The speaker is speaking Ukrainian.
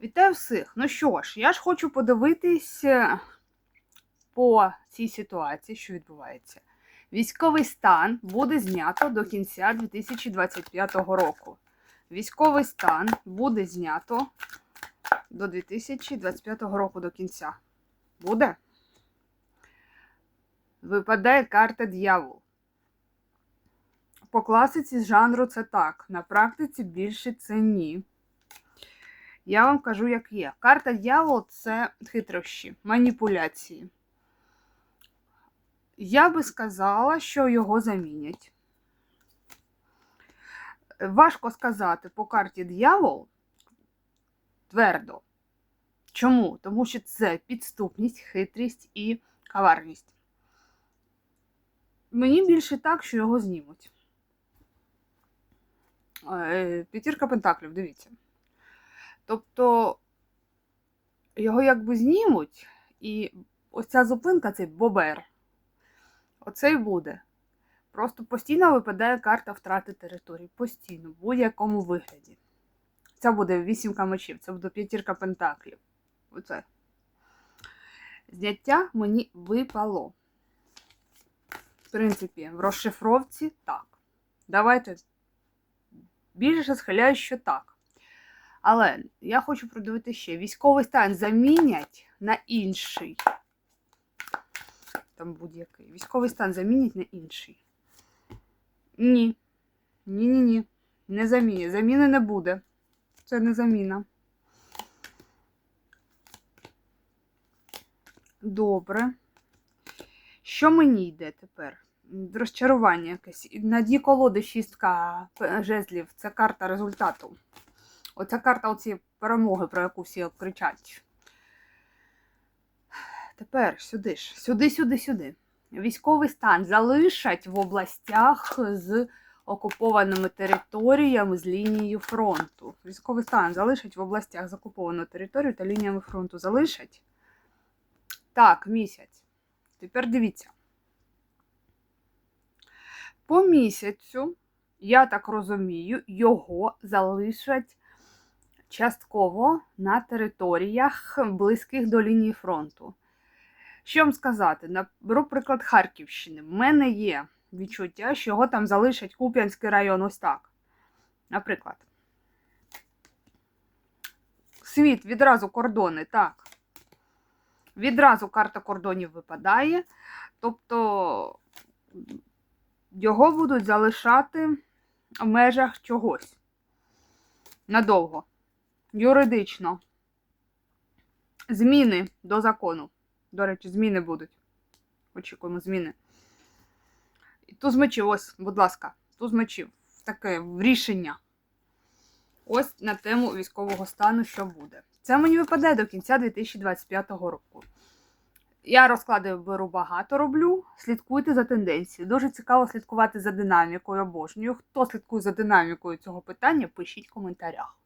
Вітаю всіх! Ну що ж, я ж хочу подивитись е, по цій ситуації, що відбувається. Військовий стан буде знято до кінця 2025 року. Військовий стан буде знято до 2025 року до кінця. Буде? Випадає карта дьявол. По класиці жанру це так. На практиці більше це ні. Я вам кажу, як є. Карта дьявол це хитрощі, маніпуляції. Я би сказала, що його замінять. Важко сказати по карті дьявол твердо. Чому? Тому що це підступність, хитрість і коварність. Мені більше так, що його знімуть. Е, П'ятірка пентаклів, дивіться. Тобто його якби знімуть, і ось ця зупинка, цей бобер, оце й буде. Просто постійно випадає карта втрати території. Постійно, в будь-якому вигляді. Це буде вісімка мечів, це буде п'ятірка пентаклів. Оце. Зняття мені випало. В принципі, в розшифровці так. Давайте більше схиляю, що так. Але я хочу продивити ще. Військовий стан замінять на інший. Там будь-який. Військовий стан замінять на інший. Ні. Ні-ні-ні. Не замінять. Заміни не буде. Це не заміна. Добре. Що мені йде тепер? Розчарування якесь. На дні колоди шістка жезлів. Це карта результату. Оця карта оці перемоги, про яку всі кричать. Тепер сюди ж, сюди, сюди, сюди. Військовий стан залишать в областях з окупованими територіями з лінією фронту. Військовий стан залишать в областях з окупованою територією та лініями фронту. Залишать. Так, місяць. Тепер дивіться. По місяцю, я так розумію, його залишать частково на територіях близьких до лінії фронту. Що вам сказати? На- Беру приклад Харківщини. В мене є відчуття, що його там залишать Куп'янський район ось так. Наприклад. Світ, відразу кордони, так. Відразу карта кордонів випадає. Тобто його будуть залишати в межах чогось. Надовго. Юридично. Зміни до закону. До речі, зміни будуть. Очікуємо зміни. І туз мечів, ось, будь ласка, туз мечів. Таке в рішення. Ось на тему військового стану, що буде. Це мені випадає до кінця 2025 року. Я розклади беру багато роблю. Слідкуйте за тенденцією. Дуже цікаво слідкувати за динамікою обожнюю. Хто слідкує за динамікою цього питання, пишіть в коментарях.